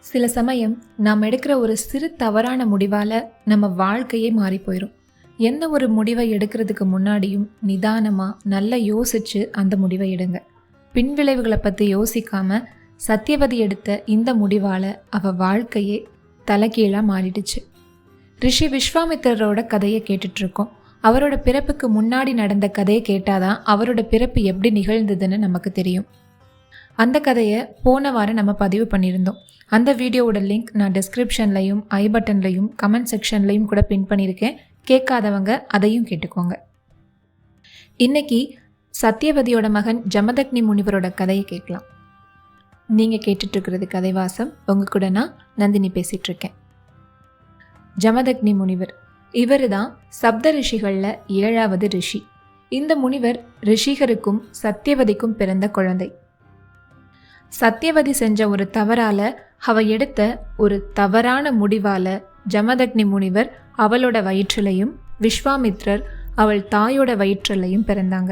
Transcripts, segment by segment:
சில சமயம் நாம் எடுக்கிற ஒரு சிறு தவறான முடிவால் நம்ம வாழ்க்கையே மாறி போயிடும் எந்த ஒரு முடிவை எடுக்கிறதுக்கு முன்னாடியும் நிதானமாக நல்லா யோசிச்சு அந்த முடிவை எடுங்க. பின்விளைவுகளை பற்றி யோசிக்காமல் சத்தியவதி எடுத்த இந்த முடிவால் அவள் வாழ்க்கையே தலைகீழாக மாறிடுச்சு. ரிஷி விஸ்வாமித்திரரோட கதையை கேட்டுட்ருக்கோம். அவரோட பிறப்புக்கு முன்னாடி நடந்த கதையை கேட்டாதான் அவரோட பிறப்பு எப்படி நிகழ்ந்ததுன்னு நமக்கு தெரியும். அந்த கதையை போன வாரம் நம்ம பதிவு பண்ணியிருந்தோம். அந்த வீடியோவோட லிங்க் நான் டிஸ்கிரிப்ஷன்லையும் ஐ பட்டன்லையும் கமெண்ட் செக்ஷன்லையும் கூட பின் பண்ணியிருக்கேன். கேட்காதவங்க அதையும் கேட்டுக்கோங்க. இன்னைக்கு சத்யவதியோட மகன் ஜமதக்னி முனிவரோட கதையை கேட்கலாம். நீங்கள் கேட்டுட்ருக்கிறது கதைவாசம். உங்கள் கூட நான் நந்தினி பேசிகிட்ருக்கேன் ஜமதக்னி முனிவர். இவர் தான் சப்த ரிஷிகளில் ஏழாவது ரிஷி. இந்த முனிவர் ரிஷிகருக்கும் சத்தியவதிக்கும் பிறந்த குழந்தை. சத்தியவதி செஞ்ச ஒரு தவறால அவ எடுத்த ஒரு தவறான முடிவால ஜமதக்னி முனிவர் அவளோட வயிற்றிலையும் விஸ்வாமித்ரர் அவள் தாயோட வயிற்றிலையும் பிறந்தாங்க.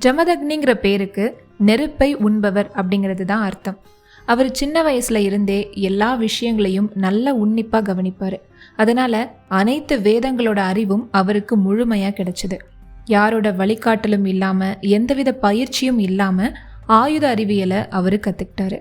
ஜமதக்னிங்கிற பேருக்கு நெருப்பை உண்பவர் அப்படிங்கிறது தான் அர்த்தம். அவர் சின்ன வயசுல இருந்தே எல்லா விஷயங்களையும் நல்ல உன்னிப்பாக கவனிப்பார். அதனால அனைத்து வேதங்களோட அறிவும் அவருக்கு முழுமையாக கிடைச்சது. யாரோட வழிகாட்டலும் இல்லாமல் எந்தவித பயிற்சியும் இல்லாமல் ஆயுத அறிவியலை அவர் கற்றுக்கிட்டாரு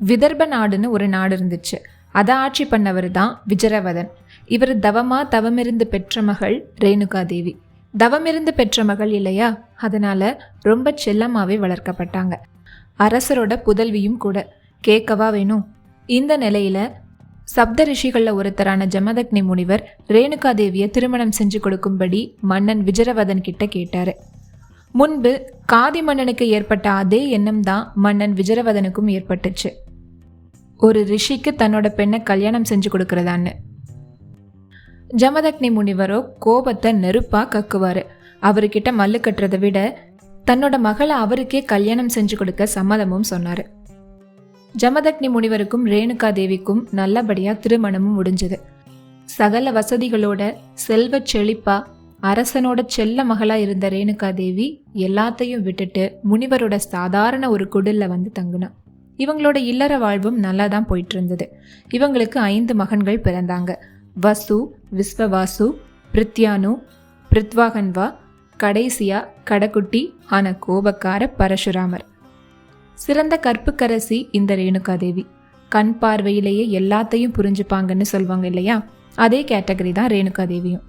விதர்ப நாடுன்னு ஒரு நாடு இருந்துச்சு. அதை ஆட்சி பண்ணவர் தான் விஜரவதன் இவர் தவமாக தவமிருந்து பெற்ற மகள் ரேணுகா தேவி தவமிருந்து பெற்ற மகள் இல்லையா? அதனால ரொம்ப செல்லமாகவே வளர்க்கப்பட்டாங்க. அரசரோட புதல்வியும் கூட. கேட்கவா வேணும் இந்த நிலையில சப்த ரிஷிகளில் ஒருத்தரான ஜமதக்னி முனிவர் ரேணுகா தேவியை திருமணம் செஞ்சு கொடுக்கும்படி மன்னன் விஜரவதன் கிட்ட கேட்டாரு. முன்பு காதி மன்னனுக்கு ஏற்பட்ட அதே எண்ணம் தான் மன்னன் விஜரவதனுக்கும் ஏற்பட்டுச்சு. ஒரு ரிஷிக்கு தன்னோட பெண்ணை கல்யாணம் செஞ்சு கொடுக்கறதான்னு. ஜமதக்னி முனிவரோ கோபத்தை நெருப்பா கக்குவார். அவர்கிட்ட மல்லு கட்டுறதை விட தன்னோட மகளை அவருக்கே கல்யாணம் செஞ்சு கொடுக்க சம்மதமும் சொன்னார். ஜமதக்னி முனிவருக்கும் ரேணுகா தேவிக்கும் நல்லபடியாக திருமணமும் முடிஞ்சது. சகல வசதிகளோட செல்வ செழிப்பா அரசனோட செல்ல மகளா இருந்த ரேணுகா தேவி எல்லாத்தையும் விட்டுட்டு முனிவரோட சாதாரண ஒரு குடில்ல வந்து தங்கினான் இவங்களோட இல்லற வாழ்வும் நல்லா தான் போயிட்டு இருந்தது இவங்களுக்கு ஐந்து மகன்கள் பிறந்தாங்க. வசு விஸ்வவாசு பிரித்யானு பிரித்வாகன்வா கடைசியா கடக்குட்டி ஆன கோபக்கார பரசுராமர். சிறந்த கற்புக்கரசி இந்த ரேணுகா தேவி. கண் பார்வையிலேயே எல்லாத்தையும் புரிஞ்சுப்பாங்கன்னு சொல்லுவாங்க இல்லையா? அதே கேட்டகரி தான் ரேணுகா தேவியும்.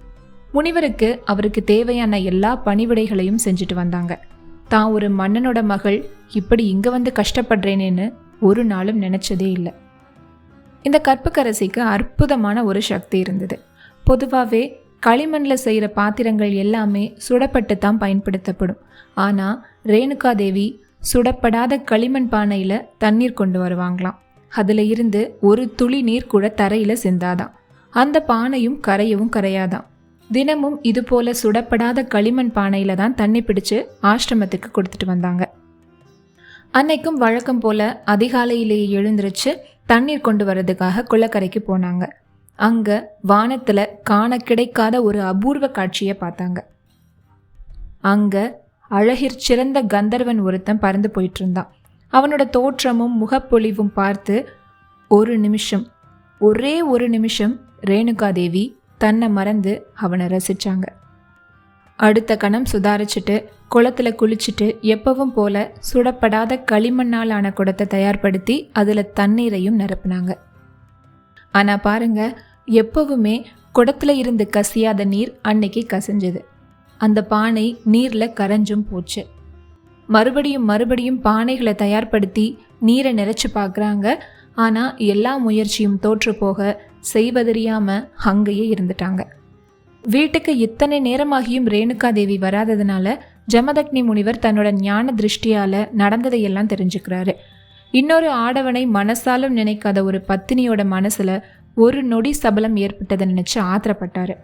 முனிவருக்கு அவருக்கு தேவையான எல்லா பணிவிடைகளையும் செஞ்சுட்டு வந்தாங்க. தான் ஒரு மன்னனோட மகள் இப்படி இங்க வந்து கஷ்டப்படுறேனேன்னு ஒரு நாளும் நினைச்சதே இல்லை. இந்த கற்புக்கரசிக்கு அற்புதமான ஒரு சக்தி இருந்தது. பொதுவாகவே களிமண்ணில் செய்கிற பாத்திரங்கள் எல்லாமே சுடப்பட்டு தான் பயன்படுத்தப்படும். ஆனால் ரேணுகா தேவி சுடப்படாத களிமண் பானையில் தண்ணீர் கொண்டு வருவாங்களாம். அதில் இருந்து ஒரு துளி நீர் கூட தரையில் சிந்தாதான் அந்த பானையும் கரையவும் கரையாதான் தினமும் இது போல சுடப்படாத களிமண் பானையில தான் தண்ணி பிடிச்சு ஆசிரமத்துக்கு கொடுத்துட்டு வந்தாங்க. அன்னைக்கும் வழக்கம் போல அதிகாலையிலேயே எழுந்திருச்சு தண்ணீர் கொண்டு வர்றதுக்காக குளக்கரைக்கு போனாங்க. அங்க வானத்துல காண கிடைக்காத ஒரு அபூர்வ காட்சியை பார்த்தாங்க. அங்க அழகிற் சிறந்த கந்தர்வன் ஒருத்தன் பறந்து போயிட்டு இருந்தான் அவனோட தோற்றமும் முகப்பொழிவும் பார்த்து ஒரு நிமிஷம் ஒரே ஒரு நிமிஷம் ரேணுகா தேவி தன்னை மறந்து அவனை ரசிச்சாங்க. அடுத்த கணம் சுதாரிச்சுட்டு குளத்துல குளிச்சுட்டு எப்பவும் போல சுடப்படாத களிமண்ணால் ஆன குடத்தை தயார்படுத்தி அதில் தண்ணீரையும் நிரப்புனாங்க. ஆனால் பாருங்க எப்பவுமே குடத்தில் இருந்து கசியாத நீர் அன்னைக்கு கசிஞ்சது. அந்த பானை நீரில் கரைஞ்சும் போச்சு. மறுபடியும் மறுபடியும் பானைகளை தயார்படுத்தி நீரை நிறைச்சு பார்க்குறாங்க. ஆனால் எல்லா முயற்சியும் தோற்று போக செய்வதறியாம அங்கேயே இருந்துட்டாங்க. வீட்டுக்கு இத்தனை நேரமாகியும் ரேணுகா தேவி வராததுனால ஜமதக்னி முனிவர் தன்னோட ஞான திருஷ்டியால நடந்ததையெல்லாம் தெரிஞ்சுக்கிறாரு. இன்னொரு ஆடவனை மனசாலும் நினைக்காத ஒரு பத்தினியோட மனசுல ஒரு நொடி சபலம் ஏற்பட்டதை நினைச்சு ஆத்திரப்பட்டாரு.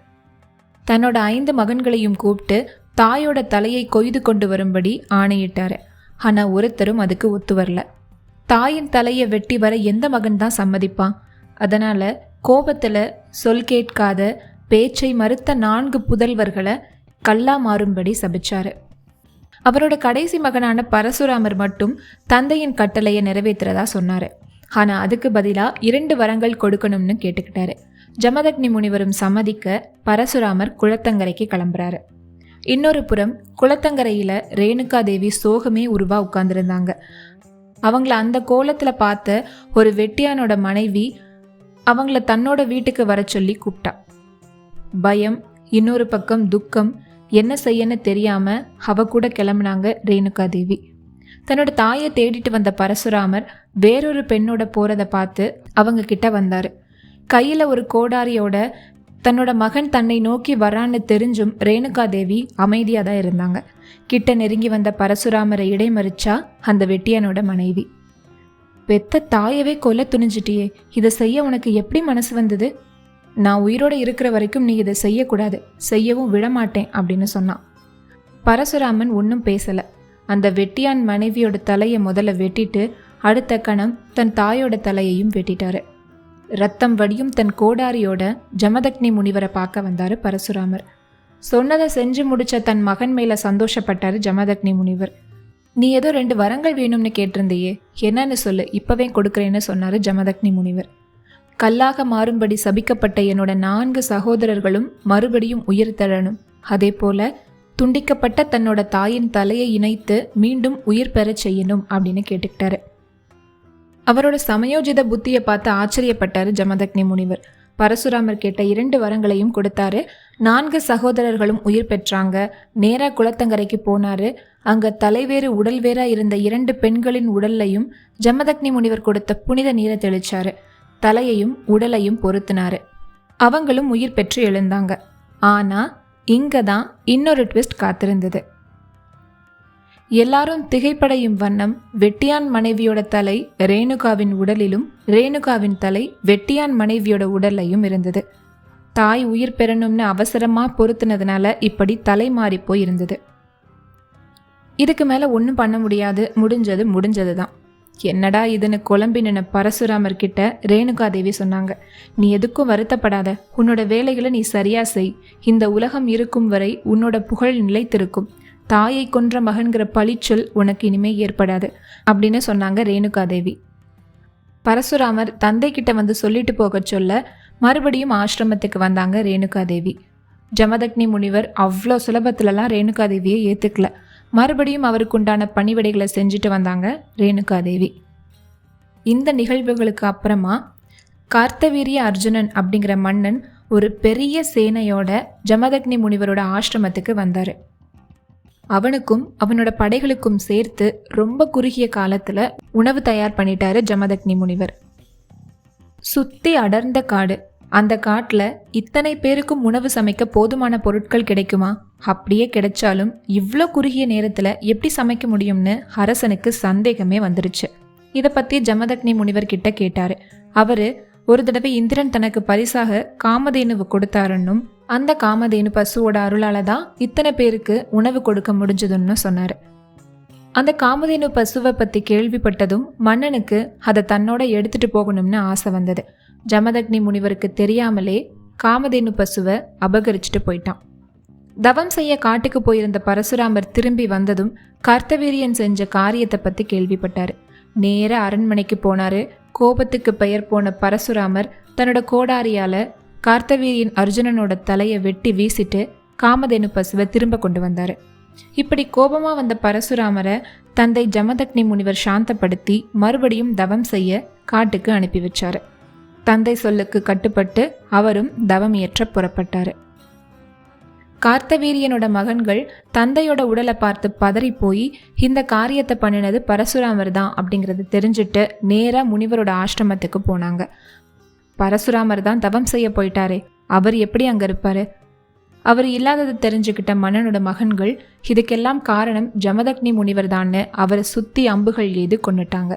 தன்னோட ஐந்து மகன்களையும் கூப்பிட்டு தாயோட தலையை கொய்து கொண்டு வரும்படி ஆணையிட்டாரு. ஆனா ஒருத்தரும் அதுக்கு ஒத்து வரல. தாயின் தலையை வெட்டி வர எந்த மகன் தான் சம்மதிப்பான்? அதனால கோபத்தில் சொல் கேட்காத பேச்சை மறுத்த நான்கு புதல்வர்களை கல்லா மாறும்படி சபிச்சாரு. அவரோட கடைசி மகனான பரசுராமர் மட்டும் தந்தையின் கட்டளையை நிறைவேற்றுறதா சொன்னாரு. ஆனால் அதுக்கு பதிலாக இரண்டு வரங்கள் கொடுக்கணும்னு கேட்டுக்கிட்டாரு. ஜமதக்னி முனிவரும் சம்மதிக்க பரசுராமர் குளத்தங்கரைக்கு கிளம்புறாரு. இன்னொரு புறம் குளத்தங்கரையில் ரேணுகா தேவி சோகமே உருவா உட்கார்ந்துருந்தாங்க. அவங்கள அந்த கோலத்தில் பார்த்த ஒரு வெட்டியானோட மனைவி அவங்கள தன்னோட வீட்டுக்கு வர சொல்லி கூப்பிட்டா. பயம் இன்னொரு பக்கம் துக்கம் என்ன செய்யன்னு தெரியாம அவ கூட கிளம்புனாங்க ரேணுகா தேவி. தன்னோட தாயை தேடிட்டு வந்த பரசுராமர் வேறொரு பெண்ணோட போறத பார்த்து அவங்க கிட்ட வந்தாரு. கையில ஒரு கோடாரியோட தன்னோட மகன் தன்னை நோக்கி வரான்னு தெரிஞ்சும் ரேணுகா தேவி அமைதியாக தான் இருந்தாங்க. கிட்ட நெருங்கி வந்த பரசுராமரை இடைமறிச்சா அந்த வெட்டியனோட மனைவி. பெத்த தாயவே கொல்ல துணிஞ்சிட்டியே. இதை செய்ய உனக்கு எப்படி மனசு வந்தது? நான் உயிரோட இருக்கிற வரைக்கும் நீ இதை செய்யக்கூடாது. செய்யவும் விடமாட்டேன் அப்படின்னு சொன்னான். பரசுராமன் ஒன்றும் பேசலை. அந்த வெட்டியான் மனைவியோட தலையை முதல்ல வெட்டிட்டு அடுத்த கணம் தன் தாயோட தலையையும் வெட்டிட்டாரு. ரத்தம் வடியும் தன் கோடாரியோட ஜமதக்னி முனிவரை பார்க்க வந்தாரு பரசுராமர். சொன்னதை செஞ்சு முடிச்ச தன் மகன் மேல சந்தோஷப்பட்டாரு ஜமதக்னி முனிவர். நீ ஏதோ ரெண்டு வரங்கள் வேணும்னு கேட்டிருந்தியே. என்னன்னு சொல்லு. இப்பவே கொடுக்குறேன்னு சொன்னார் ஜமதக்னி முனிவர். கல்லாக மாறும்படி சபிக்கப்பட்ட என்னோட நான்கு சகோதரர்களும் மறுபடியும் உயிர் தழணும் அதே போல துண்டிக்கப்பட்ட தன்னோட தாயின் தலையை இணைத்து மீண்டும் உயிர் பெறச் செய்யணும் அப்படின்னு கேட்டுக்கிட்டாரு. அவரோட சமயோஜித புத்தியை பார்த்து ஆச்சரியப்பட்டாரு ஜமதக்னி முனிவர். பரசுராமர் கேட்ட இரண்டு வரங்களையும் கொடுத்தாரு. நான்கு சகோதரர்களும் உயிர் பெற்றாங்க. நேரா குளத்தங்கரைக்கு போனாரு. அங்க தலைவேறு உடல் வேறா இருந்த இரண்டு பெண்களின் உடல்லையும் ஜமதக்னி முனிவர் கொடுத்த புனித நீரை தெளிச்சாரு. தலையையும் உடலையும் பொருத்தினாரு. அவங்களும் உயிர் பெற்று எழுந்தாங்க. ஆனா இங்க தான் இன்னொரு ட்விஸ்ட் காத்திருந்தது. எல்லாரும் திகைப்படையும் வண்ணம் வெட்டியான் மனைவியோட தலை ரேணுகாவின் உடலிலும் ரேணுகாவின் தலை வெட்டியான் மனைவியோட உடல்லையும் இருந்தது. தாய் உயிர் பெறணும்னு அவசரமா பொருத்தினதுனால இப்படி தலை மாறி போய் இருந்தது இதுக்கு மேல ஒன்றும் பண்ண முடியாது. முடிஞ்சது முடிஞ்சது தான் என்னடா இதுன்னு குழம்பி நின்ன பரசுராமர் கிட்ட ரேணுகாதேவி சொன்னாங்க. நீ எதுக்கும் வருத்தப்படாத. உன்னோட வேலைகளை நீ சரியா செய். இந்த உலகம் இருக்கும் வரை உன்னோட புகழ் நிலைத்திருக்கும். தாயை கொன்ற மகன்கிற பழிச்சொல் உனக்கு இனிமே ஏற்படாது அப்படின்னு சொன்னாங்க ரேணுகாதேவி. பரசுராமர் தந்தை கிட்ட வந்து சொல்லிட்டு போக சொல்ல மறுபடியும் ஆசிரமத்துக்கு வந்தாங்க ரேணுகாதேவி. ஜமதக்னி முனிவர் அவ்வளோ சுலபத்துலலாம் ரேணுகாதேவியை ஏற்றுக்கல மறுபடியும் அவருக்கு உண்டான பணிவிடைகளை செஞ்சுட்டு வந்தாங்க ரேணுகாதேவி. இந்த நிகழ்வுகளுக்கு அப்புறமா கார்த்தவீரிய அர்ஜுனன் அப்படிங்கிற மன்னன் ஒரு பெரிய சேனையோட ஜமதக்னி முனிவரோட ஆசிரமத்துக்கு வந்தார். அவனுக்கும் அவனோட படைகளுக்கும் சேர்த்து ரொம்ப குறுகிய காலத்தில் உணவு தயார் பண்ணிட்டாரு ஜமதக்னி முனிவர். சுத்தி அடர்ந்த காடு. அந்த காட்டில் இத்தனை பேருக்கும் உணவு சமைக்க போதுமான பொருட்கள் கிடைக்குமா? அப்படியே கிடைச்சாலும் இவ்வளோ குறுகிய நேரத்தில் எப்படி சமைக்க முடியும்னு அரசனுக்கு சந்தேகமே வந்துருச்சு. இதை பற்றி ஜமதக்னி முனிவர் கிட்ட கேட்டார். அவர் ஒரு தடவை இந்திரன் தனக்கு பரிசாக காமதேனுவு கொடுத்தாருன்னும் அந்த காமதேனு பசுவோட அருளால தான் இத்தனை பேருக்கு உணவு கொடுக்க முடிஞ்சதுன்னு சொன்னாரு. அந்த காமதேனு பசுவை பத்தி கேள்விப்பட்டதும் மன்னனுக்கு அதை தன்னோட எடுத்துட்டு போகணும்னு ஆசை வந்தது. ஜமதக்னி முனிவருக்கு தெரியாமலே காமதேனு பசுவை அபகரிச்சுட்டு போயிட்டான். தவம் செய்ய காட்டுக்கு போயிருந்த பரசுராமர் திரும்பி வந்ததும் கர்த்தவீரியன் செஞ்ச காரியத்தை பத்தி கேள்விப்பட்டாரு. நேர அரண்மனைக்கு போனாரு கோபத்துக்கு பெயர் போன பரசுராமர் தன்னோட கோடாரியால கார்த்தவீரியன் அர்ஜுனனோட தலையை வெட்டி வீசிட்டு காமதேனு பசுவை திரும்ப கொண்டு வந்தார். இப்படி கோபமாக வந்த பரசுராமரை தந்தை ஜமதக்னி முனிவர் சாந்தப்படுத்தி மறுபடியும் தவம் செய்ய காட்டுக்கு அனுப்பி வச்சார். தந்தை சொல்லுக்கு கட்டுப்பட்டு அவரும் தவம் இயற்ற புறப்பட்டாரு. கார்த்தவீரியனோட மகன்கள் தந்தையோட உடலை பார்த்து பதறி போய் இந்த காரியத்தை பண்ணினது பரசுராமர் தான் அப்படிங்கிறது தெரிஞ்சுட்டு நேராக முனிவரோட ஆசிரமத்துக்கு போனாங்க. பரசுராமர் தான் தவம் செய்ய போயிட்டாரே அவர் எப்படி அங்கே இருப்பாரு? அவர் இல்லாதது தெரிஞ்சுக்கிட்ட மன்னனோட மகன்கள் இதுக்கெல்லாம் காரணம் ஜமதக்னி முனிவர் தான்னு அவரை சுற்றி அம்புகள் எய்து கொண்டுட்டாங்க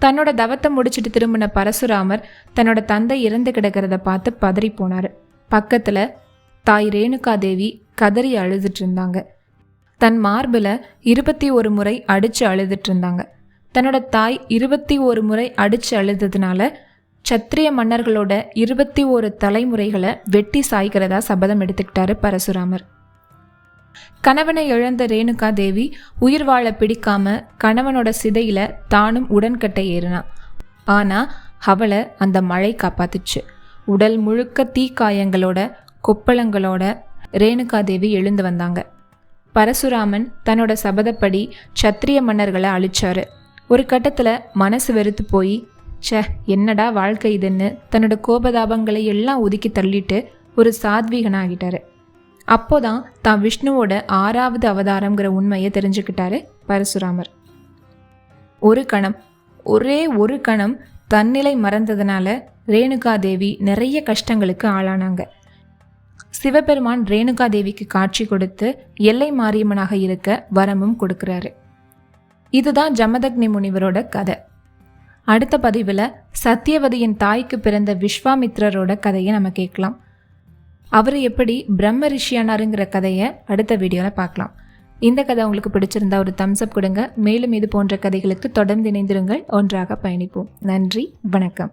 தன்னோட தவத்தை முடிச்சுட்டு திரும்பின பரசுராமர் தன்னோட தந்தை இறந்து கிடக்கிறத பார்த்து பதறி போனார். பக்கத்தில் தாய் ரேணுகா தேவி கதறி அழுதுட்டு இருந்தாங்க தன் மார்பில் இருபத்தி ஒரு முறை அடித்து அழுதுட்டு இருந்தாங்க தன்னோட தாய் இருபத்தி ஒரு முறை அடித்து அழுததுனால சத்திரிய மன்னர்களோட இருபத்தி ஒரு தலைமுறைகளை வெட்டி சாய்க்கிறதா சபதம் எடுத்துக்கிட்டாரு பரசுராமர். கணவனை இழந்த ரேணுகா தேவி உயிர் வாழ பிடிக்காம கணவனோட சிதையில தானும் உடன்கட்டை ஏறினான். ஆனால் அவளை அந்த மழை காப்பாத்துச்சு. உடல் முழுக்க தீக்காயங்களோட கொப்பளங்களோட ரேணுகாதேவி எழுந்து வந்தாங்க. பரசுராமன் தன்னோட சபதப்படி சத்திரிய மன்னர்களை அழிச்சாரு. ஒரு கட்டத்தில் மனசு வெறுத்து போய் ச்சே என்னடா வாழ்க்கை இதுன்னு? தன்னோட கோபதாபங்களை எல்லாம் ஒதுக்கி தள்ளிட்டு ஒரு சாத்வீகனாகிட்டாரு. அப்போதான் தான் விஷ்ணுவோட ஆறாவது அவதாரங்கிற உண்மையை தெரிஞ்சுக்கிட்டாரு பரசுராமர். ஒரு கணம் ஒரே ஒரு கணம் தன்னிலை மறந்ததுனால ரேணுகா தேவி நிறைய கஷ்டங்களுக்கு ஆளானாங்க. சிவபெருமான் ரேணுகா தேவிக்கு காட்சி கொடுத்து எல்லை மாரியம்மனாக இருக்க வரமும் கொடுக்கிறாரு. இதுதான் ஜமதக்னி முனிவரோட கதை. அடுத்த பதிவில் சத்தியவதியின் தாய்க்கு பிறந்த விஸ்வாமித்ரரோட கதையை நம்ம கேட்கலாம். அவர் எப்படி பிரம்ம ரிஷியானாருங்கிற கதையை அடுத்த வீடியோவில் பார்க்கலாம். இந்த கதை உங்களுக்கு பிடிச்சிருந்தா ஒரு தம்ஸ் அப் கொடுங்க. மேலும் இது போன்ற கதைகளுக்கு தொடர்ந்து இணைந்திருங்கள். ஒன்றாக பயணிப்போம். நன்றி. வணக்கம்.